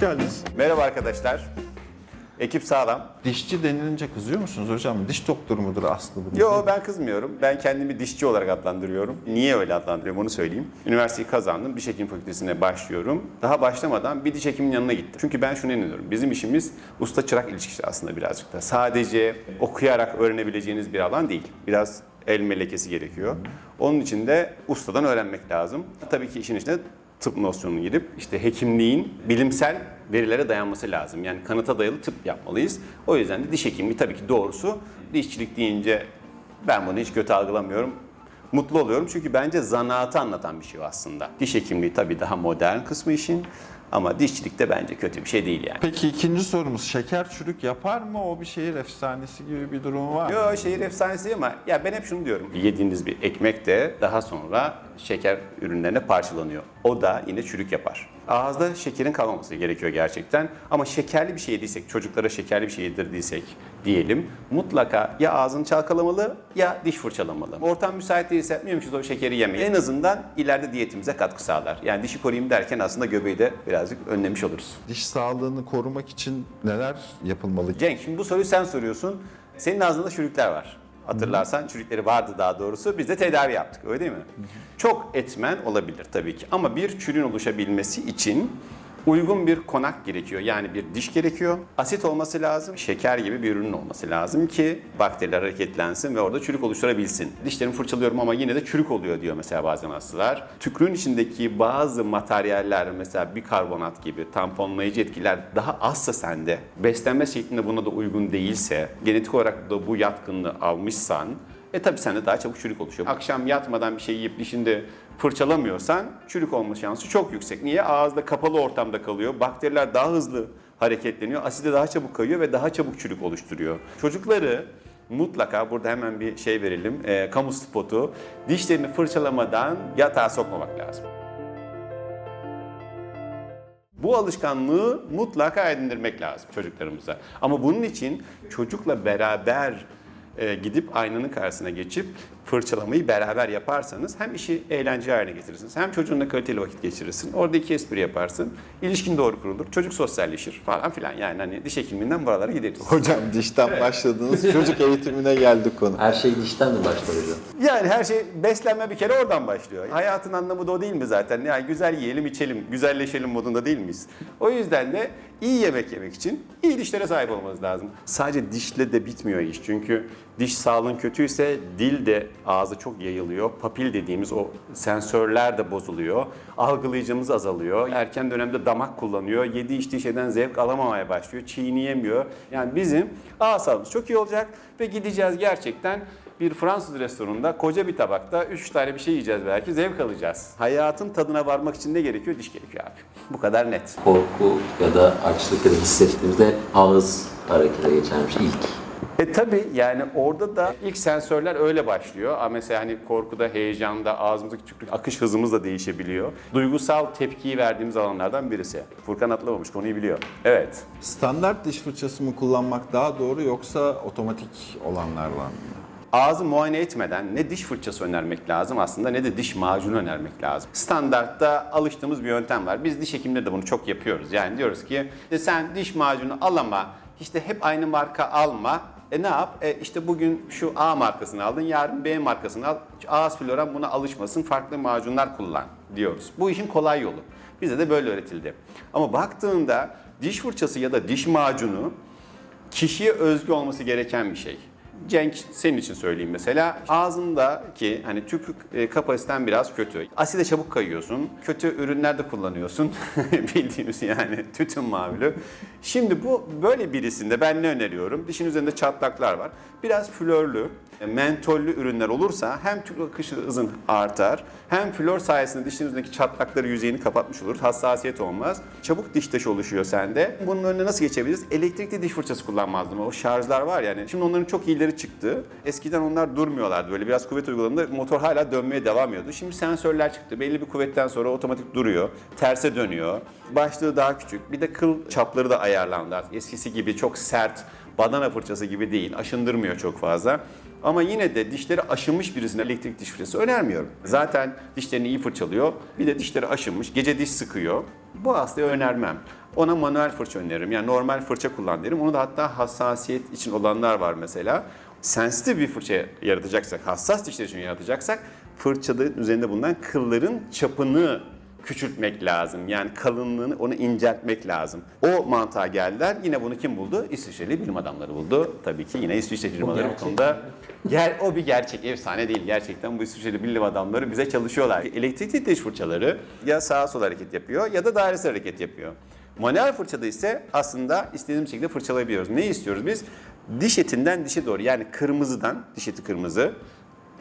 Hoş geldiniz. Merhaba arkadaşlar. Ekip sağlam. Dişçi denilince kızıyor musunuz hocam? Diş doktoru mudur Aslı bu? Yo ben kızmıyorum. Ben kendimi dişçi olarak adlandırıyorum. Niye öyle adlandırıyorum onu söyleyeyim. Üniversiteyi kazandım. Diş hekim fakültesine başlıyorum. Daha başlamadan bir diş hekimin yanına gittim. Çünkü ben şunu inanıyorum. Bizim işimiz usta çırak ilişkisi aslında birazcık da. Sadece okuyarak öğrenebileceğiniz bir alan değil. Biraz el melekesi gerekiyor. Onun için de ustadan öğrenmek lazım. Tabii ki işin içine tıp nosyonunu girip işte hekimliğin bilimsel verilere dayanması lazım. Yani kanıta dayalı tıp yapmalıyız. O yüzden de diş hekimliği tabii ki doğrusu. Dişçilik deyince ben bunu hiç kötü algılamıyorum. Mutlu oluyorum çünkü bence zanaatı anlatan bir şey aslında. Diş hekimliği tabii daha modern kısmı işin ama dişçilik de bence kötü bir şey değil yani. Peki ikinci sorumuz şeker çürük yapar mı? O bir şehir efsanesi gibi bir durum var mı? Yo şehir efsanesi değil ama ya ben hep şunu diyorum. Yediğiniz bir ekmek de daha sonra şeker ürünlerine parçalanıyor. O da yine çürük yapar. Ağızda şekerin kalmaması gerekiyor gerçekten. Ama şekerli bir şey yediysek, çocuklara şekerli bir şey yedirdiysek diyelim mutlaka ya ağzını çalkalamalı ya diş fırçalamalı. Ortam müsait değilse mümkün o şekeri yemeyin. En azından ileride diyetimize katkı sağlar. Yani dişi koruyayım derken aslında göbeği de birazcık önlemiş oluruz. Diş sağlığını korumak için neler yapılmalı? Cenk şimdi bu soruyu sen soruyorsun. Senin ağzında çürükler var. Hatırlarsan çürükleri vardı daha doğrusu. Biz de tedavi yaptık öyle değil mi? Çok etmen olabilir tabii ki. Ama bir çürüğün oluşabilmesi için uygun bir konak gerekiyor. Yani bir diş gerekiyor. Asit olması lazım. Şeker gibi bir ürünün olması lazım ki bakteriler hareketlensin ve orada çürük oluşturabilsin. Dişlerimi fırçalıyorum ama yine de çürük oluyor diyor mesela bazen hastalar. Tükrüğün içindeki bazı materyaller mesela bikarbonat gibi tamponlayıcı etkiler daha azsa sende, beslenme şeklinde buna da uygun değilse, genetik olarak da bu yatkınlığı almışsan e tabi sende daha çabuk çürük oluşuyor. Akşam yatmadan bir şey yiyip dişinde fırçalamıyorsan çürük olma şansı çok yüksek. Niye? Ağızda kapalı ortamda kalıyor. Bakteriler daha hızlı hareketleniyor. Aside daha çabuk kayıyor ve daha çabuk çürük oluşturuyor. Çocukları mutlaka burada hemen bir şey verelim. e, kamu spotu. Dişlerini fırçalamadan yatağa sokmamak lazım. Bu alışkanlığı mutlaka edindirmek lazım çocuklarımıza. Ama bunun için çocukla beraber e, gidip aynanın karşısına geçip fırçalamayı beraber yaparsanız hem işi eğlence haline getirirsiniz hem çocuğunla kaliteli vakit geçirirsin. Orada iki espri yaparsın. ilişkin doğru kurulur. Çocuk sosyalleşir falan filan. Yani hani diş hekiminden buralara gideriz. Hocam dişten başladınız. Çocuk eğitimine geldik konu. Her şey dişten mi başlar hocam? Yani her şey beslenme bir kere oradan başlıyor. Hayatın anlamı da o değil mi zaten? Yani güzel yiyelim, içelim, güzelleşelim modunda değil miyiz? O yüzden de iyi yemek yemek için iyi dişlere sahip olmanız lazım. Sadece dişle de bitmiyor iş. Çünkü diş sağlığın kötüyse dil de ağzı çok yayılıyor. Papil dediğimiz o sensörler de bozuluyor. Algılayıcımız azalıyor. Erken dönemde damak kullanıyor. Yediği içtiği şeyden zevk alamamaya başlıyor. Çiğneyemiyor. Yani bizim ağız sağlığımız çok iyi olacak ve gideceğiz gerçekten bir Fransız restoranında koca bir tabakta 3 tane bir şey yiyeceğiz belki zevk alacağız. Hayatın tadına varmak için ne gerekiyor? Diş gerekiyor abi. Bu kadar net. Korku ya da açlık ya da hissettiğimizde ağız harekete geçermiş ilk. E tabi yani orada da ilk sensörler öyle başlıyor. Ama mesela hani korkuda, heyecanda, ağzımızdaki tükürük akış hızımız da değişebiliyor. Duygusal tepkiyi verdiğimiz alanlardan birisi. Furkan atlamamış konuyu biliyor. Evet. Standart diş fırçası mı kullanmak daha doğru yoksa otomatik olanlarla mı? Ağzı muayene etmeden ne diş fırçası önermek lazım aslında ne de diş macunu önermek lazım. Standartta alıştığımız bir yöntem var. Biz diş hekimleri de bunu çok yapıyoruz. Yani diyoruz ki "E sen diş macunu al ama işte hep aynı marka alma. E ne yap? E işte bugün şu A markasını aldın, yarın B markasını al. Ağız floran buna alışmasın, farklı macunlar kullan diyoruz. Bu işin kolay yolu. Bize de böyle öğretildi. Ama baktığında diş fırçası ya da diş macunu kişiye özgü olması gereken bir şey. Cenk senin için söyleyeyim mesela. Ağzındaki hani tükürük e, kapasiten biraz kötü. Aside çabuk kayıyorsun. Kötü ürünler de kullanıyorsun. Bildiğimiz yani tütün mamülü. Şimdi bu böyle birisinde ben ne öneriyorum? Dişin üzerinde çatlaklar var. Biraz flörlü, e, mentollü ürünler olursa hem tükürük akışı hızın artar hem flor sayesinde dişin üzerindeki çatlakları yüzeyini kapatmış oluruz. Hassasiyet olmaz. Çabuk diş taşı oluşuyor sende. Bunun önüne nasıl geçebiliriz? Elektrikli diş fırçası kullanmazdım. O şarjlar var yani. Şimdi onların çok iyileri çıktı. Eskiden onlar durmuyorlardı. Böyle biraz kuvvet uyguladığında motor hala dönmeye devam ediyordu. Şimdi sensörler çıktı. Belli bir kuvvetten sonra otomatik duruyor. Terse dönüyor. Başlığı daha küçük. Bir de kıl çapları da ayarlandı. Eskisi gibi çok sert badana fırçası gibi değil. Aşındırmıyor çok fazla. Ama yine de dişleri aşınmış birisine elektrik diş fırçası önermiyorum. Zaten dişlerini iyi fırçalıyor. Bir de dişleri aşınmış. Gece diş sıkıyor. Bu hastaya önermem. Ona manuel fırça öneririm. Yani normal fırça kullan derim. Onu da hatta hassasiyet için olanlar var mesela. Sensitif bir fırça yaratacaksak, hassas dişler için yaratacaksak fırçanın üzerinde bulunan kılların çapını küçültmek lazım. Yani kalınlığını onu inceltmek lazım. O mantığa geldiler. Yine bunu kim buldu? İsviçreli bilim adamları buldu. Tabii ki yine İsviçre firmaları bu konuda. Ger o bir gerçek, efsane değil. Gerçekten bu İsviçreli bilim adamları bize çalışıyorlar. Elektrikli diş fırçaları ya sağa sola hareket yapıyor ya da dairesel hareket yapıyor. Manuel fırçada ise aslında istediğimiz şekilde fırçalayabiliyoruz. Ne istiyoruz biz? Diş etinden dişe doğru yani kırmızıdan, diş eti kırmızı.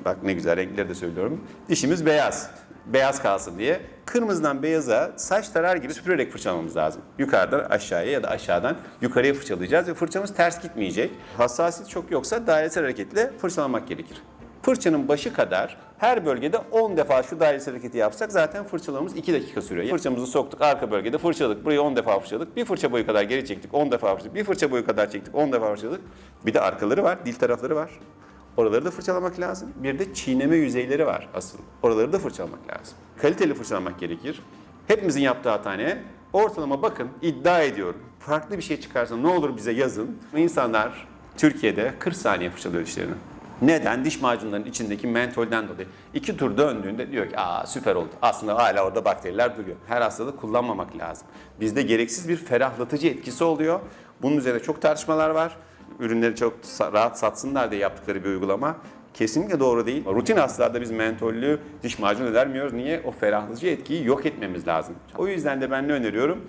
Bak ne güzel renkleri de söylüyorum. Dişimiz beyaz. Beyaz kalsın diye. Kırmızıdan beyaza saç tarar gibi süpürerek fırçalamamız lazım. Yukarıdan aşağıya ya da aşağıdan yukarıya fırçalayacağız ve fırçamız ters gitmeyecek. Hassasiyet çok yoksa dairesel hareketle fırçalamak gerekir. Fırçanın başı kadar her bölgede 10 defa şu dairesel hareketi yapsak zaten fırçalamamız 2 dakika sürüyor. Fırçamızı soktuk arka bölgede fırçaladık. Burayı 10 defa fırçaladık. Bir fırça boyu kadar geri çektik 10 defa fırçaladık. Bir fırça boyu kadar çektik 10 defa fırçaladık. Bir de arkaları var, dil tarafları var. Oraları da fırçalamak lazım. Bir de çiğneme yüzeyleri var asıl. Oraları da fırçalamak lazım. Kaliteli fırçalamak gerekir. Hepimizin yaptığı hata ne? Ortalama bakın iddia ediyorum. Farklı bir şey çıkarsa ne olur bize yazın. İnsanlar Türkiye'de 40 saniye fırçalıyor dişlerini. Neden? Diş macunlarının içindeki mentolden dolayı. İki tur döndüğünde diyor ki aa süper oldu. Aslında hala orada bakteriler duruyor. Her hastada kullanmamak lazım. Bizde gereksiz bir ferahlatıcı etkisi oluyor. Bunun üzerine çok tartışmalar var. Ürünleri çok rahat satsınlar diye yaptıkları bir uygulama. Kesinlikle doğru değil. Rutin hastalarda biz mentollü diş macunu önermiyoruz. Niye? O ferahlatıcı etkiyi yok etmemiz lazım. O yüzden de ben ne öneriyorum?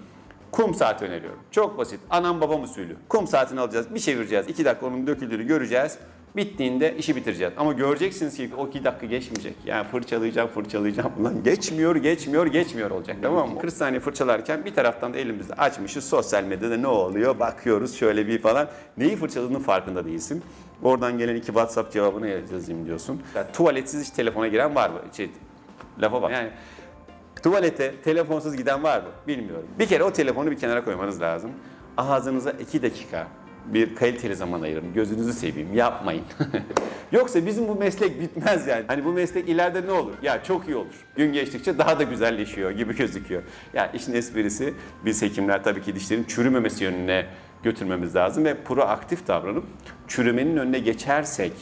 Kum saati öneriyorum. Çok basit. Anam babam usulü. Kum saatini alacağız, bir çevireceğiz. iki dakika onun döküldüğünü göreceğiz. Bittiğinde işi bitireceğiz. Ama göreceksiniz ki o iki dakika geçmeyecek. Yani fırçalayacağım, fırçalayacağım. Ulan geçmiyor, geçmiyor, geçmiyor olacak. Tamam mı? 40 saniye fırçalarken bir taraftan da elimizde açmışız. Sosyal medyada ne oluyor? Bakıyoruz şöyle bir falan. Neyi fırçaladığının farkında değilsin. Oradan gelen iki WhatsApp cevabını yazayım diyorsun. Ya, tuvaletsiz hiç telefona giren var mı? Şey, lafa bak. Yani Tuvalete telefonsuz giden var mı? Bilmiyorum. Bir kere o telefonu bir kenara koymanız lazım. Ağzınıza iki dakika bir kaliteli zaman ayırın. Gözünüzü seveyim. Yapmayın. Yoksa bizim bu meslek bitmez yani. Hani bu meslek ileride ne olur? Ya çok iyi olur. Gün geçtikçe daha da güzelleşiyor gibi gözüküyor. Ya işin esprisi biz hekimler tabii ki dişlerin çürümemesi yönüne götürmemiz lazım ve proaktif davranıp çürümenin önüne geçersek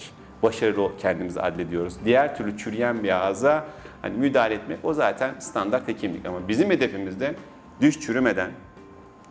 başarılı kendimizi adlediyoruz. Diğer türlü çürüyen bir ağza hani müdahale etmek o zaten standart hekimlik ama bizim hedefimiz de diş çürümeden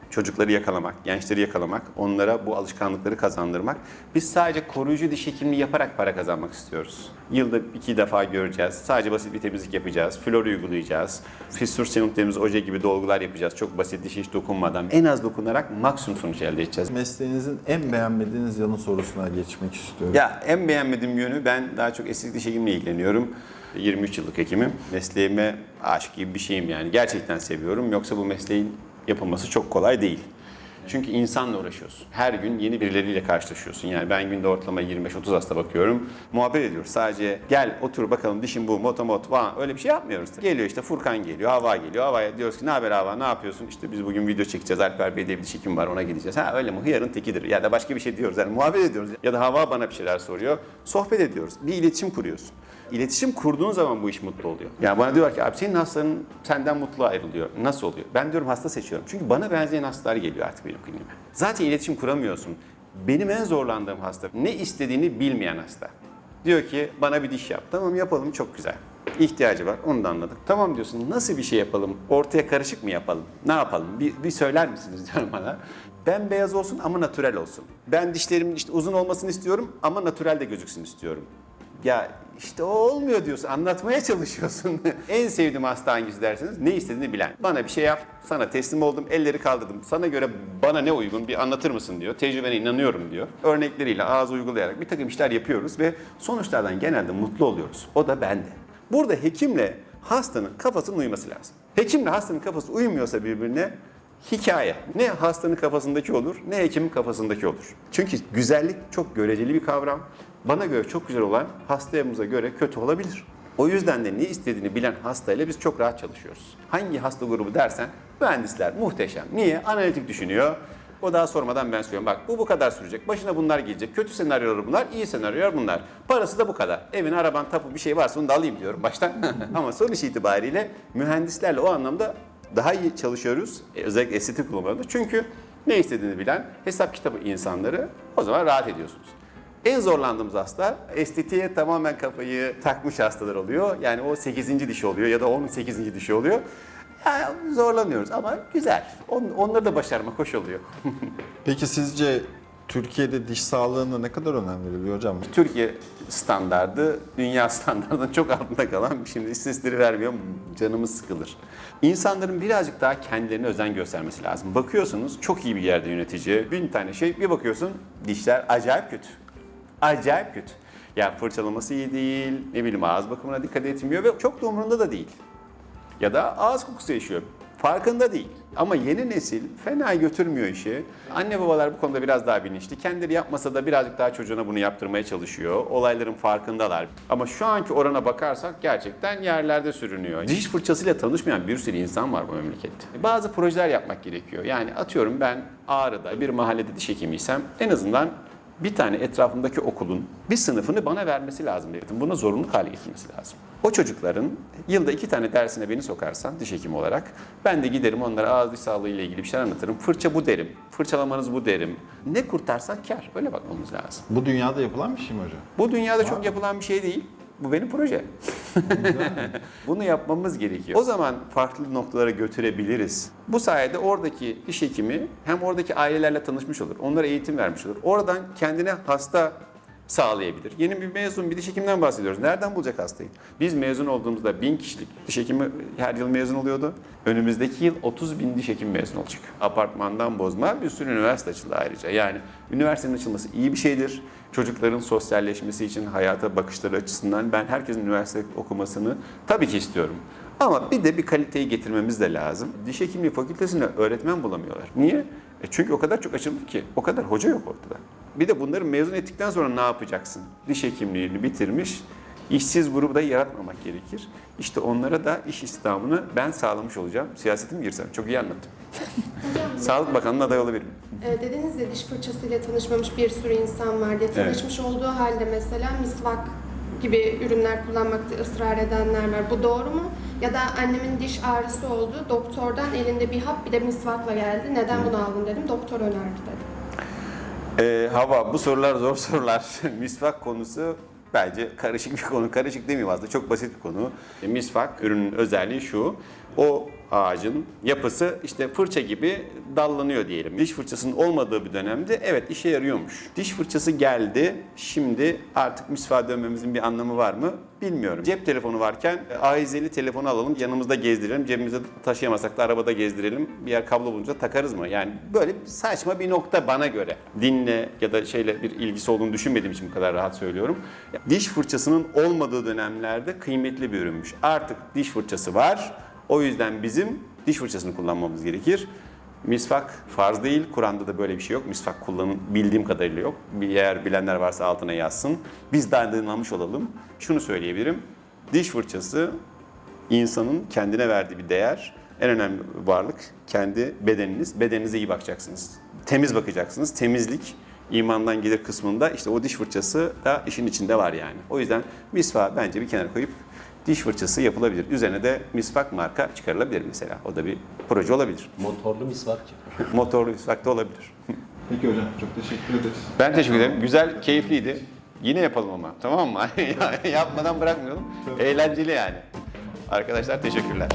çocukları yakalamak, gençleri yakalamak, onlara bu alışkanlıkları kazandırmak. Biz sadece koruyucu diş hekimliği yaparak para kazanmak istiyoruz. Yılda iki defa göreceğiz. Sadece basit bir temizlik yapacağız. Flor uygulayacağız. Fissur senutlerimiz oje gibi dolgular yapacağız. Çok basit diş hiç dokunmadan. En az dokunarak maksimum sonuç elde edeceğiz. Mesleğinizin en beğenmediğiniz yanı sorusuna geçmek istiyorum. Ya en beğenmediğim yönü ben daha çok estetik diş hekimliği ilgileniyorum. 23 yıllık hekimim. Mesleğime aşık gibi bir şeyim yani. Gerçekten seviyorum. Yoksa bu mesleğin yapılması çok kolay değil. Çünkü insanla uğraşıyorsun. Her gün yeni birileriyle karşılaşıyorsun. Yani ben günde ortalama 25-30 hasta bakıyorum. Muhabbet ediyoruz. Sadece gel otur bakalım dişin bu, motomot falan öyle bir şey yapmıyoruz. Geliyor işte Furkan geliyor, Hava geliyor. Havaya diyoruz ki ne haber Hava, ne yapıyorsun? İşte biz bugün video çekeceğiz. Alper Bey diye bir diş hekim var ona gideceğiz. Ha öyle mi? Hıyarın tekidir. Ya da başka bir şey diyoruz. Yani muhabbet ediyoruz. Ya da Hava bana bir şeyler soruyor. Sohbet ediyoruz. Bir iletişim kuruyorsun. İletişim kurduğun zaman bu iş mutlu oluyor. Yani bana diyorlar ki abi senin hastanın senden mutlu ayrılıyor. Nasıl oluyor? Ben diyorum hasta seçiyorum. Çünkü bana benzeyen hastalar geliyor artık benim kliniğime. Zaten iletişim kuramıyorsun. Benim en zorlandığım hasta ne istediğini bilmeyen hasta. Diyor ki bana bir diş yap. Tamam yapalım çok güzel. İhtiyacı var onu da anladık. Tamam diyorsun nasıl bir şey yapalım? Ortaya karışık mı yapalım? Ne yapalım? Bir, bir söyler misiniz diyorum bana. Ben beyaz olsun ama natürel olsun. Ben dişlerimin işte uzun olmasını istiyorum ama natürel de gözüksün istiyorum. Ya işte o olmuyor diyorsun. Anlatmaya çalışıyorsun. en sevdiğim hasta hangisi derseniz ne istediğini bilen. Bana bir şey yap. Sana teslim oldum. Elleri kaldırdım. Sana göre bana ne uygun bir anlatır mısın diyor. Tecrübene inanıyorum diyor. Örnekleriyle ağız uygulayarak bir takım işler yapıyoruz ve sonuçlardan genelde mutlu oluyoruz. O da bende. Burada hekimle hastanın kafasının uyuması lazım. Hekimle hastanın kafası uymuyorsa birbirine hikaye. Ne hastanın kafasındaki olur ne hekimin kafasındaki olur. Çünkü güzellik çok göreceli bir kavram. Bana göre çok güzel olan hastamıza göre kötü olabilir. O yüzden de ne istediğini bilen hastayla biz çok rahat çalışıyoruz. Hangi hasta grubu dersen mühendisler muhteşem. Niye? Analitik düşünüyor. O daha sormadan ben söylüyorum. Bak bu bu kadar sürecek. Başına bunlar gelecek. Kötü senaryolar bunlar, iyi senaryolar bunlar. Parası da bu kadar. Evin, araban, tapu bir şey varsa onu da alayım diyorum baştan. Ama sonuç itibariyle mühendislerle o anlamda daha iyi çalışıyoruz. E, özellikle estetik kullanımda. Çünkü ne istediğini bilen hesap kitabı insanları o zaman rahat ediyorsunuz. En zorlandığımız hastalar estetiğe tamamen kafayı takmış hastalar oluyor. Yani o 8. dişi oluyor ya da onun 8. dişi oluyor. Yani zorlanıyoruz ama güzel. On, onları da başarmak hoş oluyor. Peki sizce Türkiye'de diş sağlığına ne kadar önem veriliyor hocam? Türkiye standardı dünya standartının çok altında kalan şimdi istatistikleri vermiyorum canımız sıkılır. İnsanların birazcık daha kendilerine özen göstermesi lazım. Bakıyorsunuz çok iyi bir yerde yönetici, bin tane şey bir bakıyorsun dişler acayip kötü. Acayip kötü. Ya fırçalaması iyi değil, ne bileyim ağız bakımına dikkat etmiyor ve çok da umurunda da değil. Ya da ağız kokusu yaşıyor. Farkında değil. Ama yeni nesil fena götürmüyor işi. Anne babalar bu konuda biraz daha bilinçli. Kendileri yapmasa da birazcık daha çocuğuna bunu yaptırmaya çalışıyor. Olayların farkındalar. Ama şu anki orana bakarsak gerçekten yerlerde sürünüyor. Diş fırçasıyla tanışmayan bir sürü insan var bu memlekette. Bazı projeler yapmak gerekiyor. Yani atıyorum ben Ağrı'da bir mahallede diş hekimiysem en azından bir tane etrafımdaki okulun bir sınıfını bana vermesi lazım dedim. Buna zorunluluk hale getirmesi lazım. O çocukların yılda iki tane dersine beni sokarsan diş hekimi olarak ben de giderim onlara ağız diş sağlığı ile ilgili bir şey anlatırım. Fırça bu derim. Fırçalamanız bu derim. Ne kurtarsak kar. Öyle bakmamız lazım. Bu dünyada yapılan bir şey mi hocam? Bu dünyada çok yapılan bir şey değil. Bu benim proje. Bunu yapmamız gerekiyor. O zaman farklı noktalara götürebiliriz. Bu sayede oradaki diş hekimi hem oradaki ailelerle tanışmış olur. Onlara eğitim vermiş olur. Oradan kendine hasta sağlayabilir. Yeni bir mezun bir diş hekiminden bahsediyoruz. Nereden bulacak hastayı? Biz mezun olduğumuzda bin kişilik diş hekimi her yıl mezun oluyordu. Önümüzdeki yıl 30 bin diş hekimi mezun olacak. Apartmandan bozma bir sürü üniversite açıldı ayrıca. Yani üniversitenin açılması iyi bir şeydir. Çocukların sosyalleşmesi için hayata bakışları açısından ben herkesin üniversite okumasını tabii ki istiyorum. Ama bir de bir kaliteyi getirmemiz de lazım. Diş hekimliği fakültesine öğretmen bulamıyorlar. Niye? E çünkü o kadar çok açıldı ki. O kadar hoca yok ortada. Bir de bunları mezun ettikten sonra ne yapacaksın? Diş hekimliğini bitirmiş, işsiz grubu da yaratmamak gerekir. İşte onlara da iş istihdamını ben sağlamış olacağım. Siyasete mi girsem? Çok iyi anlattım. Sağlık Bakanı'nın adayı olabilirim. E, dediniz ya diş fırçasıyla tanışmamış bir sürü insan var diye. Tanışmış olduğu halde mesela misvak gibi ürünler kullanmakta ısrar edenler var. Bu doğru mu? Ya da annemin diş ağrısı oldu. Doktordan elinde bir hap bir de misvakla geldi. Neden bunu aldın dedim. Doktor önerdi dedi. Ee, hava bu sorular zor sorular. Misvak konusu bence karışık bir konu. Karışık demeyeyim aslında çok basit bir konu. E, Misvak ürünün özelliği şu. O ağacın yapısı işte fırça gibi dallanıyor diyelim. Diş fırçasının olmadığı bir dönemde evet işe yarıyormuş. Diş fırçası geldi. Şimdi artık misvağa dönmemizin bir anlamı var mı? Bilmiyorum. Cep telefonu varken e, ahizeli telefonu alalım, yanımızda gezdirelim. Cebimizde taşıyamasak da arabada gezdirelim. Bir yer kablo bulunca takarız mı? Yani böyle saçma bir nokta bana göre. Dinle ya da şeyle bir ilgisi olduğunu düşünmediğim için bu kadar rahat söylüyorum. Diş fırçasının olmadığı dönemlerde kıymetli bir ürünmüş. Artık diş fırçası var. O yüzden bizim diş fırçasını kullanmamız gerekir. Misvak farz değil. Kur'an'da da böyle bir şey yok. Misvak kullanın bildiğim kadarıyla yok. Eğer bilenler varsa altına yazsın. Biz de aydınlanmış olalım. Şunu söyleyebilirim. Diş fırçası insanın kendine verdiği bir değer. En önemli varlık kendi bedeniniz. Bedeninize iyi bakacaksınız. Temiz bakacaksınız. Temizlik imandan gelir kısmında işte o diş fırçası da işin içinde var yani. O yüzden misvağı bence bir kenara koyup diş fırçası yapılabilir. Üzerine de misvak marka çıkarılabilir mesela. O da bir proje olabilir. Motorlu misvak. Motorlu misvak da olabilir. Peki hocam çok teşekkür ederiz. Ben teşekkür ederim. Güzel, keyifliydi. Yine yapalım ama tamam mı? Yapmadan bırakmayalım. Eğlenceli yani. Arkadaşlar teşekkürler.